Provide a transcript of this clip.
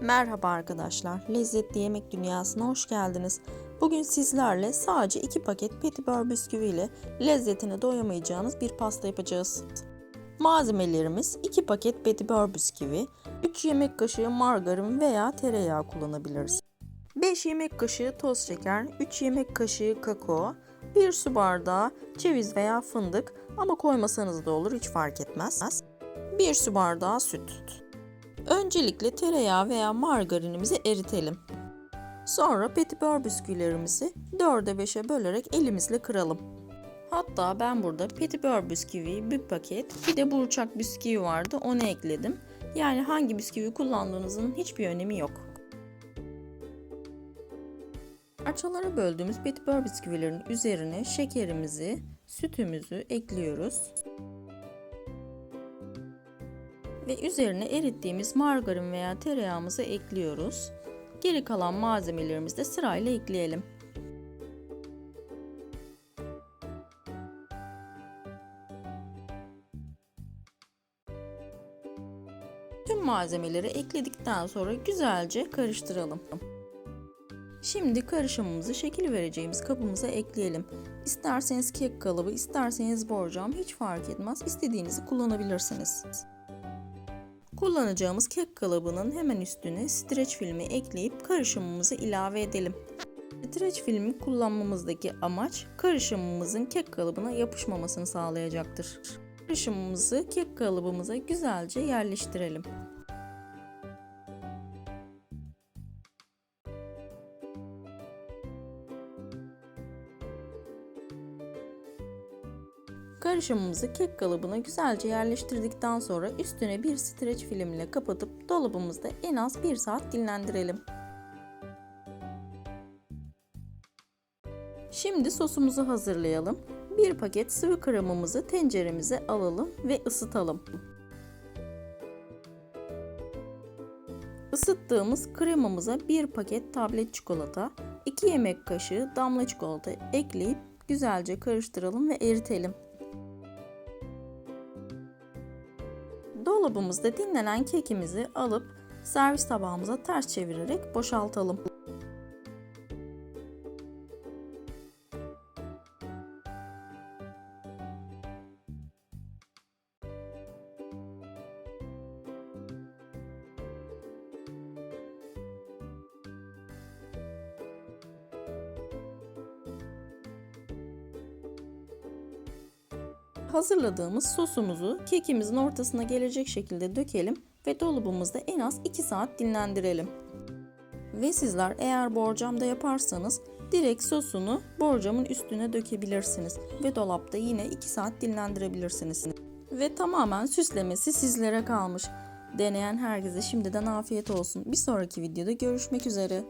Merhaba arkadaşlar, lezzetli yemek dünyasına hoş geldiniz. Bugün sizlerle sadece 2 paket petibör bisküvi ile lezzetine doyamayacağınız bir pasta yapacağız. Malzemelerimiz 2 paket petibör bisküvi, 3 yemek kaşığı margarin veya tereyağı kullanabiliriz. 5 yemek kaşığı toz şeker, 3 yemek kaşığı kakao, 1 su bardağı ceviz veya fındık ama koymasanız da olur hiç fark etmez. 1 su bardağı süt. Öncelikle tereyağı veya margarinimizi eritelim. Sonra petibör bisküvilerimizi 4'e 5'e bölerek elimizle kıralım. Hatta ben burada petibör bisküvi bir paket bir de burçak bisküvi vardı onu ekledim. Yani hangi bisküvi kullandığınızın hiçbir önemi yok. Parçalara böldüğümüz petibör bisküvilerin üzerine şekerimizi, sütümüzü ekliyoruz ve üzerine erittiğimiz margarin veya tereyağımızı ekliyoruz. Geri kalan malzemelerimizi de sırayla ekleyelim. Tüm malzemeleri ekledikten sonra güzelce karıştıralım. Şimdi karışımımızı şekil vereceğimiz kabımıza ekleyelim. İsterseniz kek kalıbı, isterseniz borcam hiç fark etmez. İstediğinizi kullanabilirsiniz. Kullanacağımız kek kalıbının hemen üstüne streç filmi ekleyip karışımımızı ilave edelim. Streç filmi kullanmamızdaki amaç karışımımızın kek kalıbına yapışmamasını sağlayacaktır. Karışımımızı kek kalıbımıza güzelce yerleştirelim. Karışımımızı kek kalıbına güzelce yerleştirdikten sonra üstüne bir streç filmle kapatıp dolabımızda en az 1 saat dinlendirelim. Şimdi sosumuzu hazırlayalım. Bir paket sıvı kremamızı tenceremize alalım ve ısıtalım. Isıttığımız kremamıza bir paket tablet çikolata, 2 yemek kaşığı damla çikolata ekleyip güzelce karıştıralım ve eritelim. Dolabımızda dinlenen kekimizi alıp servis tabağımıza ters çevirerek boşaltalım. Hazırladığımız sosumuzu kekimizin ortasına gelecek şekilde dökelim ve dolabımızda en az 2 saat dinlendirelim. Ve sizler eğer borcamda yaparsanız direkt sosunu borcamın üstüne dökebilirsiniz ve dolapta yine 2 saat dinlendirebilirsiniz. Ve tamamen süslemesi sizlere kalmış. Deneyen herkese şimdiden afiyet olsun. Bir sonraki videoda görüşmek üzere.